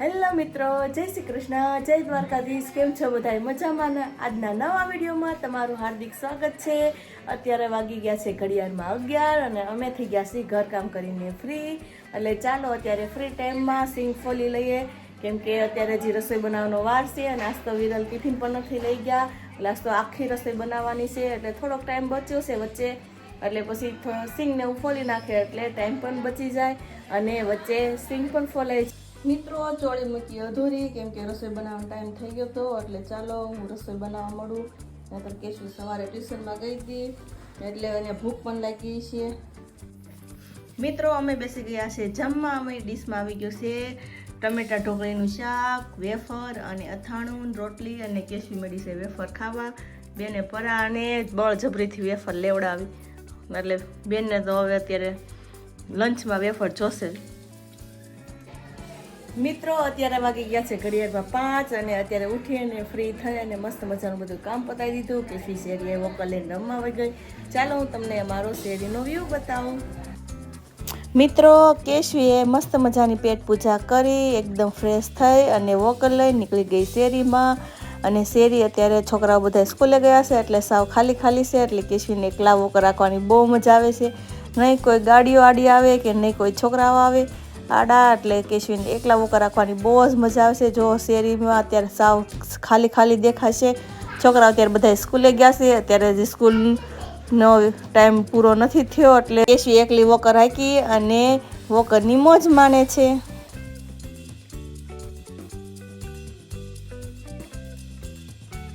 Hello મિત્રો, જય શ્રી કૃષ્ણ, જય દ્વારકાધીશ, કેમ છો બધા મજામાં આજના નવા વિડીયોમાં તમારું હાર્દિક સ્વાગત છે. અત્યારે વાગી ગયા છે ઘડિયાળમાં અગિયાર અને અમે થઈ ગયા છીએ ઘરકામ કરીને ફ્રી એટલે ચાલો અત્યારે ફ્રી ટાઈમમાં સિંગ ફોલી લઈએ. કેમ કે અત્યારે જે રસોઈ બનાવવાનો વાર છે અને આજ તો વિરલ ટિફિન પણ નથી લઈ ગયા. એટલે આજ તો આખી રસોઈ બનાવવાની છે, એટલે થોડોક ટાઈમ બચ્યો છે વચ્ચે. એટલે પછી સિંગને ઉફોલી ફોલી નાખે એટલે ટાઈમ પણ બચી જાય અને વચ્ચે સિંગ પણ ફોલાય છે. મિત્રો, ચોળી મૂકી અધૂરી, કેમ કે રસોઈ બનાવવાનો ટાઈમ થઈ ગયો હતો એટલે ચાલો હું રસોઈ બનાવવા મળું. નહીતર કેશું સવારે ટ્યુશનમાં ગઈ હતી, એટલે એને ભૂખ પણ લાગી છે. મિત્રો, અમે બેસી ગયા છે જમવા. અમે ડીશમાં આવી ગયો છે ટમેટા ઢોકળીનું શાક, વેફર અને અથાણું, રોટલી અને કેશવી મળી છે વેફર ખાવા. બેને પરા અને બળજબરીથી વેફર લેવડાવી. એટલે બેનને તો હવે અત્યારે લંચમાં વેફર જોશે. મિત્રો, અત્યારે વાગી ગયા છે ઘડિયાળમાં પાંચ અને અત્યારે ઉઠી અને ફ્રી થઈ અને મસ્ત મજાનું બધું કામ પતાવી દીધું કે ફી શેરીએ વોકલ લઈને રમવા વહી ગઈ. ચાલો, હું તમને અમારો શેરીનો વ્યૂ બતાવું. મિત્રો કેશવીએ મસ્ત મજાની પેટ પૂજા કરી, એકદમ ફ્રેશ થઈ અને વોકલ લઈ નીકળી ગઈ શેરીમાં. અને શેરી અત્યારે છોકરાઓ બધા સ્કૂલે ગયા છે, એટલે સાવ ખાલી ખાલી છે, એટલે કેશવીને એકલા વોકર રાખવાની બહુ મજા આવે છે. નહીં કોઈ ગાડીઓ આડી આવે કે નહીં કોઈ છોકરાઓ આવે. આડા એટલે કેશવીને એકલા વોકર રાખવાની. બહુ જ મજા આવશે જો શેરીમાં અત્યારે સાવ ખાલી ખાલી દેખાશે. છોકરાઓ અત્યારે બધા સ્કૂલે ગયા છે. અત્યારે જે સ્કૂલનો ટાઈમ પૂરો નથી થયો એટલે કેશવી એકલી વોકર હાકી અને વોકરની મોજ માને છે.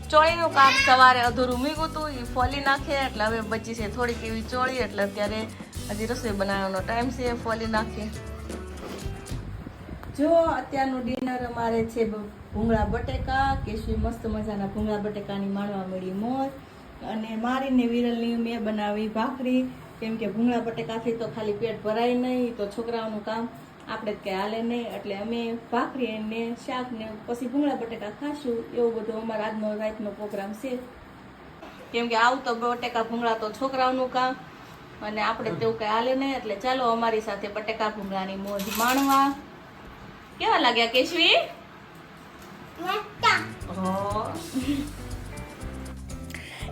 ચોળીનું કામ સવારે અધૂરું મીગું હતું એ ફોલી નાખે એટલે હવે બચી છે થોડીક એવી ચોળી એટલે અત્યારે હજી રસોઈ બનાવવાનો ટાઈમ છે ફોલી નાખીએ જો અત્યારનું ડિનર અમારે છે ભૂંગળા બટેકા કેશવી મસ્ત મજાના ભૂંગળા બટેકાની માણવા મળી મોર અને મારીને વિરલની મેં બનાવી ભાખરી. કેમ કે ભૂંગળા બટેકાથી તો ખાલી પેટ ભરાય નહીં, તો છોકરાઓનું કામ આપણે કંઈ હાલે નહીં. એટલે અમે ભાખરી ને શાક ને પછી ભૂંગળા બટેકા ખાશું. એવો બધો અમારો આજનો રાતનો પ્રોગ્રામ છે. કેમ કે આવું તો બટેકા, ભૂંગળા તો છોકરાઓનું કામ. અને આપણે તેવું કંઈ હાલે નહીં. એટલે ચાલો અમારી સાથે બટેકા, ભૂંગળાની મોજ માણવા. કેવા લાગ્યા કેશવી?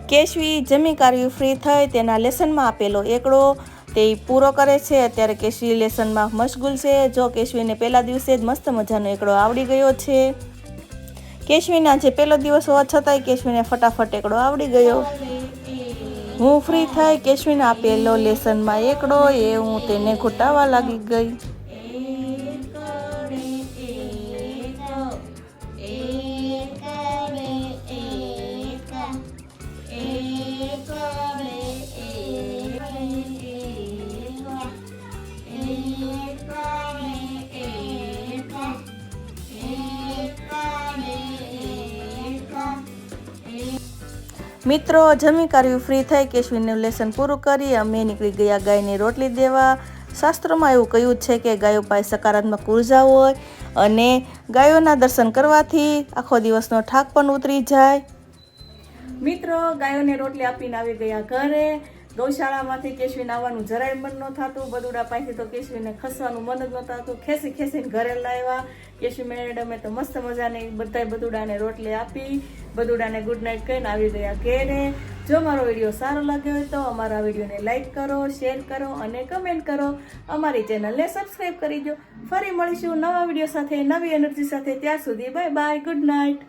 કેશવી જમી કાર્ય ફ્રી થઈ તેના લેસનમાં આપેલો એકડો તે પૂરો કરે છે. અત્યારે કેશવી લેસનમાં મશગુલ છે. જો કેશવીને પહેલા દિવસે જ મસ્ત મજાનો એકડો આવડી ગયો છે. કેશવીના જે પહેલો દિવસ હોવા છતાંય કેશવીને ફટાફટ એકડો આવડી ગયો. હું ફ્રી થઈ કેશવીને આપેલો લેસનમાં એકડો એ હું તેને ઘૂંટાવા લાગી ગઈ. મિત્રો, જમી કર્યું ફ્રી થઈ કેશવીનું લેસન પૂરું કરી અમે નીકળી ગયા ગાયને રોટલી દેવા. શાસ્ત્રોમાં એવું કહ્યું છે કે ગાયો પાસે સકારાત્મક ઊર્જા હોય અને ગાયોના દર્શન કરવાથી આખો દિવસનો ઠાક પણ ઉતરી જાય. મિત્રો, ગાયોને રોટલી આપીને આવી ગયા ઘરે. ગૌશાળામાંથી કેશવીને આવવાનું જરાય મન ન થતું. બદુડા પાસેથી તો કેશવીને ખસવાનું મન જ ન થતું. ખેસી ખેસીને ઘરે લાવ્યા. કેશવી મેડમે તો મસ્ત મજાની બધાય બદુડાને રોટલી આપી. બદુડાને ગુડ નાઇટ કહીને આવી ગયા ઘેરે. જો મારો વીડિયો સારો લાગ્યો હોય તો અમારા વિડીયોને લાઇક કરો શેર કરો અને કમેન્ટ કરો. અમારી ચેનલને સબસ્ક્રાઈબ કરી દો. ફરી મળીશું નવા વીડિયો સાથે, નવી એનર્જી સાથે. ત્યાં સુધી બાય બાય ગુડ નાઇટ